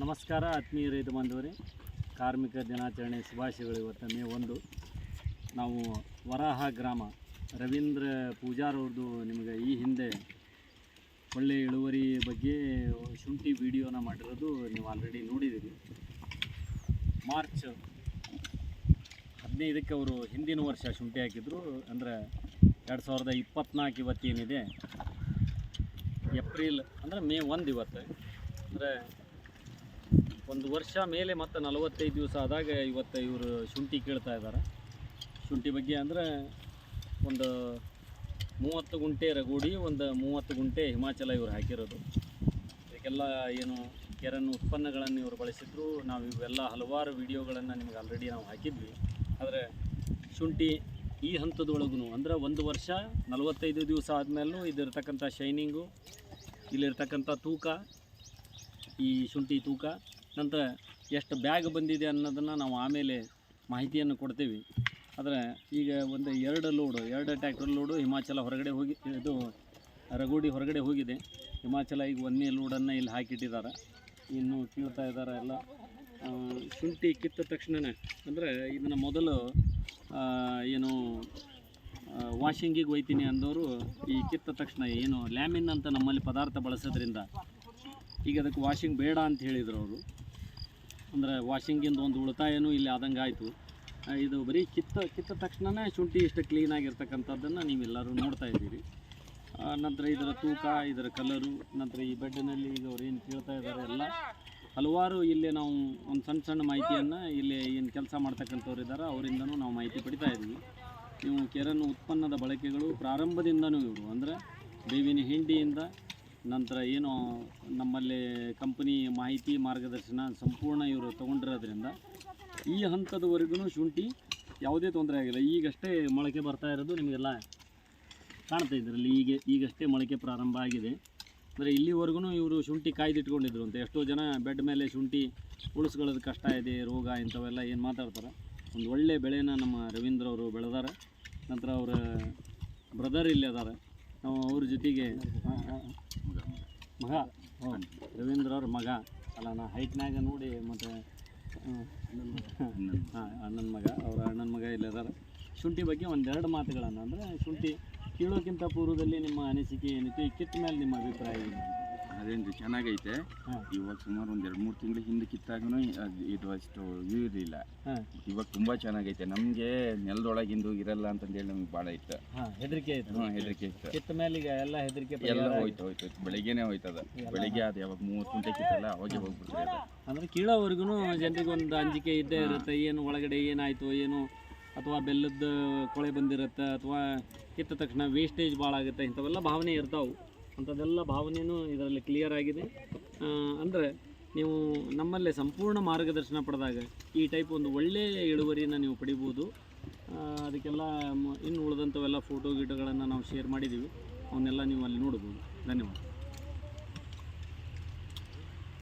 ನಮಸ್ಕಾರ, ಆತ್ಮೀಯ ರೈತ ಬಾಂಧವರೇ. ಕಾರ್ಮಿಕ ದಿನಾಚರಣೆ ಶುಭಾಶಯಗಳು. ಇವತ್ತು ಮೇ ಒಂದು. ನಾವು ವರಾಹ ಗ್ರಾಮ ರವೀಂದ್ರ ಪೂಜಾರವ್ರದ್ದು ನಿಮಗೆ ಈ ಹಿಂದೆ ಒಳ್ಳೆಯ ಇಳುವರಿ ಬಗ್ಗೆ ಶುಂಠಿ ವಿಡಿಯೋನ ಮಾಡಿರೋದು ನೀವು ಆಲ್ರೆಡಿ ನೋಡಿದ್ದೀರಿ. ಮಾರ್ಚ್ ಹದಿನೈದಕ್ಕೆ ಅವರು ಹಿಂದಿನ ವರ್ಷ ಶುಂಠಿ ಹಾಕಿದ್ರು. ಅಂದರೆ ಎರಡು ಸಾವಿರದ ಇಪ್ಪತ್ನಾಲ್ಕು ಇವತ್ತೇನಿದೆ? ಏಪ್ರಿಲ್ ಅಂದರೆ ಮೇ ಒಂದು ಇವತ್ತು. ಅಂದರೆ ಒಂದು ವರ್ಷ ಮೇಲೆ ಮತ್ತು ನಲವತ್ತೈದು ದಿವಸ ಆದಾಗ ಇವತ್ತು ಇವರು ಶುಂಠಿ ಕೇಳ್ತಾ ಇದ್ದಾರೆ. ಶುಂಠಿ ಬಗ್ಗೆ ಅಂದರೆ ಒಂದು ಮೂವತ್ತು ಗುಂಟೆ ರಗೋಡಿ, ಒಂದು ಮೂವತ್ತು ಗುಂಟೆ ಹಿಮಾಚಲ ಇವರು ಹಾಕಿರೋದು. ಇದಕ್ಕೆಲ್ಲ ಏನು ಕೆರನ್ ಉತ್ಪನ್ನಗಳನ್ನು ಇವರು ಬಳಸಿದ್ರು. ನಾವು ಇವೆಲ್ಲ ಹಲವಾರು ವಿಡಿಯೋಗಳನ್ನು ನಿಮ್ಗೆ ಆಲ್ರೆಡಿ ನಾವು ಹಾಕಿದ್ವಿ. ಆದರೆ ಶುಂಠಿ ಈ ಹಂತದೊಳಗೂ ಅಂದ್ರೆ ಒಂದು ವರ್ಷ ನಲವತ್ತೈದು ದಿವಸ ಆದಮೇಲೂ ಇದಿರ್ತಕ್ಕಂಥ ಶೈನಿಂಗು, ಇಲ್ಲಿರ್ತಕ್ಕಂಥ ತೂಕ, ಈ ಶುಂಠಿ ತೂಕ ನಂತರ ಎಷ್ಟು ಬ್ಯಾಗ್ ಬಂದಿದೆ ಅನ್ನೋದನ್ನು ನಾವು ಆಮೇಲೆ ಮಾಹಿತಿಯನ್ನು ಕೊಡ್ತೀವಿ. ಆದರೆ ಈಗ ಒಂದು ಎರಡು ಲೋಡು, ಎರಡು ಟ್ಯಾಕ್ಟರ್ ಲೋಡು ಹಿಮಾಚಲ ಹೊರಗಡೆ ಹೋಗಿ, ಇದು ರಗೋಡಿ ಹೊರಗಡೆ ಹೋಗಿದೆ. ಹಿಮಾಚಲ ಈಗ ಒಂದನೇ ಲೋಡನ್ನು ಇಲ್ಲಿ ಹಾಕಿಟ್ಟಿದ್ದಾರೆ. ಇನ್ನು ಕೀಳ್ತಾ ಇದ್ದಾರೆ ಎಲ್ಲ. ಶುಂಠಿ ಕಿತ್ತ ತಕ್ಷಣವೇ ಅಂದರೆ ಇದನ್ನು ಮೊದಲು ಏನು ವಾಷಿಂಗಿಗೆ ಒಯ್ತೀನಿ ಅಂದವರು ಈ ಕಿತ್ತ ತಕ್ಷಣ ಏನು ಲ್ಯಾಮಿನ್ ಅಂತ ನಮ್ಮಲ್ಲಿ ಪದಾರ್ಥ ಬಳಸೋದ್ರಿಂದ ಈಗ ಅದಕ್ಕೆ ವಾಷಿಂಗ್ ಬೇಡ ಅಂತ ಹೇಳಿದರು ಅವರು. ಅಂದರೆ ವಾಷಿಂಗಿಂದ ಒಂದು ಉಳಿತಾಯನೂ ಇಲ್ಲಿ ಆದಂಗೆ ಆಯಿತು. ಇದು ಬರೀ ಕಿತ್ತ ಕಿತ್ತ ತಕ್ಷಣವೇ ಶುಂಠಿ ಇಷ್ಟು ಕ್ಲೀನಾಗಿರ್ತಕ್ಕಂಥದ್ದನ್ನು ನೀವೆಲ್ಲರೂ ನೋಡ್ತಾ ಇದ್ದೀರಿ. ನಂತರ ಇದರ ತೂಕ, ಇದರ ಕಲರು ನಂತರ ಈ ಬೆಡ್ನಲ್ಲಿ ಈಗ ಅವ್ರು ಏನು ಕೇಳ್ತಾ ಇದ್ದಾರೆ ಎಲ್ಲ. ಹಲವಾರು ಇಲ್ಲಿ ನಾವು ಒಂದು ಸಣ್ಣ ಸಣ್ಣ ಮಾಹಿತಿಯನ್ನು ಇಲ್ಲಿ ಏನು ಕೆಲಸ ಮಾಡ್ತಕ್ಕಂಥವ್ರು ಇದ್ದಾರೆ ಅವರಿಂದನೂ ನಾವು ಮಾಹಿತಿ ಪಡಿತಾ ಇದ್ದೀವಿ. ನೀವು ಕೆರನ್ನು ಉತ್ಪನ್ನದ ಬಳಕೆಗಳು ಪ್ರಾರಂಭದಿಂದನೂ ಇವರು. ಅಂದರೆ ಬೇವಿನ ಹಿಂಡಿಯಿಂದ ನಂತರ ಏನು ನಮ್ಮಲ್ಲಿ ಕಂಪನಿ ಮಾಹಿತಿ ಮಾರ್ಗದರ್ಶನ ಸಂಪೂರ್ಣ ಇವರು ತೊಗೊಂಡಿರೋದ್ರಿಂದ ಈ ಹಂತದವರೆಗೂ ಶುಂಠಿ ಯಾವುದೇ ತೊಂದರೆ ಆಗಿಲ್ಲ. ಈಗಷ್ಟೇ ಮೊಳಕೆ ಬರ್ತಾ ಇರೋದು ನಿಮಗೆಲ್ಲ ಕಾಣ್ತಾ ಇದ್ರಲ್ಲಿ ಈಗ ಈಗಷ್ಟೇ ಮೊಳಕೆ ಪ್ರಾರಂಭ ಆಗಿದೆ. ಅಂದರೆ ಇಲ್ಲಿವರೆಗೂ ಇವರು ಶುಂಠಿ ಕಾಯ್ದಿಟ್ಕೊಂಡಿದ್ರು ಅಂತ. ಎಷ್ಟೋ ಜನ ಬೆಡ್ ಮೇಲೆ ಶುಂಠಿ ಉಳಿಸ್ಕೊಳ್ಳೋದು ಕಷ್ಟ ಇದೆ, ರೋಗ ಇಂಥವೆಲ್ಲ ಏನು ಮಾತಾಡ್ತಾರೆ. ಒಂದು ಒಳ್ಳೆ ಬೆಳೆನ ನಮ್ಮ ರವೀಂದ್ರ ಅವರು ಬೆಳೆದಾರೆ. ನಂತರ ಅವರ ಬ್ರದರ್ ಇಲ್ಲಿ ಅದಾರೆ ನಾವು ಅವ್ರ ಜೊತೆಗೆ. ಮಗ. ರವೀಂದ್ರ ಅವ್ರ ಮಗ. ಅಲ್ಲ ನಾ ಹೈಟ್ನಾಗ ನೋಡಿ ಮತ್ತು ಹಾಂ ಅಣ್ಣನ ಮಗ. ಅವರ ಅಣ್ಣನ ಮಗ ಇಲ್ಲದಾರ ಶುಂಠಿ ಬಗ್ಗೆ ಒಂದೆರಡು ಮಾತುಗಳನ್ನು ಅಂದರೆ ಶುಂಠಿ ಕೀಳೋಕ್ಕಿಂತ ಪೂರ್ವದಲ್ಲಿ ನಿಮ್ಮ ಅನಿಸಿಕೆ ಏನಿತ್ತು? ಈ ಕಿತ್ತ ಮೇಲೆ ನಿಮ್ಮ ಅಭಿಪ್ರಾಯ ಏನು? ಅದೇನ್ರಿ ಚೆನ್ನಾಗೈತೆ? ಇವಾಗ ಸುಮಾರು ಒಂದು ಎರಡು ಮೂರು ತಿಂಗಳ ಹಿಂದೆ ಕಿತ್ತಾಗೂ ಇದು ಅಷ್ಟು ವ್ಯೂ ಇರಲಿಲ್ಲ ಇವಾಗ ತುಂಬಾ ಚೆನ್ನಾಗೈತೆ. ನಮಗೆ ನೆಲದೊಳಗಿಂದು ಇರಲ್ಲ ಅಂತಂದೇಳಿ ನಮ್ಗೆ ಭಾಳ ಇತ್ತು ಹಾಂ ಹೆದರಿಕೆ ಆಯಿತು ಹೆದರಿಕೆ ಇತ್ತು. ಕಿತ್ತ ಮೇಲೆ ಈಗ ಎಲ್ಲ ಹೆದರಿಕೆ ಎಲ್ಲ ಹೋಯ್ತ. ಹೋಯ್ತು ಹೋಯ್ತು. ಬೆಳಿಗ್ಗೆನೆ ಹೋಯ್ತದ. ಬೆಳಿಗ್ಗೆ ಅದು ಯಾವಾಗ ಮೂವತ್ತು ಗಂಟೆ ಕಿತ್ತಲ್ಲ ಅವಾಗೆ ಹೋಗ್ಬಿಡ್ತಾರೆ ಅಂದ್ರೆ ಕೀಳೋವರೆಗೂನು ಕೀಳೋವರೆಗೂ ಜನರಿಗೆ ಒಂದು ಅಂಜಿಕೆ ಇದ್ದೇ ಇರುತ್ತೆ. ಏನು ಒಳಗಡೆ ಏನಾಯ್ತು ಏನು ಅಥವಾ ಬೆಲ್ಲದ ಕೊಳೆ ಬಂದಿರುತ್ತೆ ಅಥವಾ ಕಿತ್ತ ತಕ್ಷಣ ವೇಸ್ಟೇಜ್ ಭಾಳ ಆಗುತ್ತೆ ಇಂಥವೆಲ್ಲ ಭಾವನೆ ಇರ್ತಾವೆ. ಅಂಥದ್ದೆಲ್ಲ ಭಾವನೆಯೂ ಇದರಲ್ಲಿ ಕ್ಲಿಯರ್ ಆಗಿದೆ. ಅಂದರೆ ನೀವು ನಮ್ಮಲ್ಲೇ ಸಂಪೂರ್ಣ ಮಾರ್ಗದರ್ಶನ ಪಡೆದಾಗ ಈ ಟೈಪ್ ಒಂದು ಒಳ್ಳೆಯ ಇಳುವರಿಯನ್ನು ನೀವು ಪಡಿಬೋದು. ಅದಕ್ಕೆಲ್ಲ ಇನ್ನು ಉಳಿದಂಥವೆಲ್ಲ ಫೋಟೋ ಗೀಟೋಗಳನ್ನು ನಾವು ಶೇರ್ ಮಾಡಿದ್ದೀವಿ. ಅವನ್ನೆಲ್ಲ ನೀವು ಅಲ್ಲಿ ನೋಡ್ಬೋದು. ಧನ್ಯವಾದ.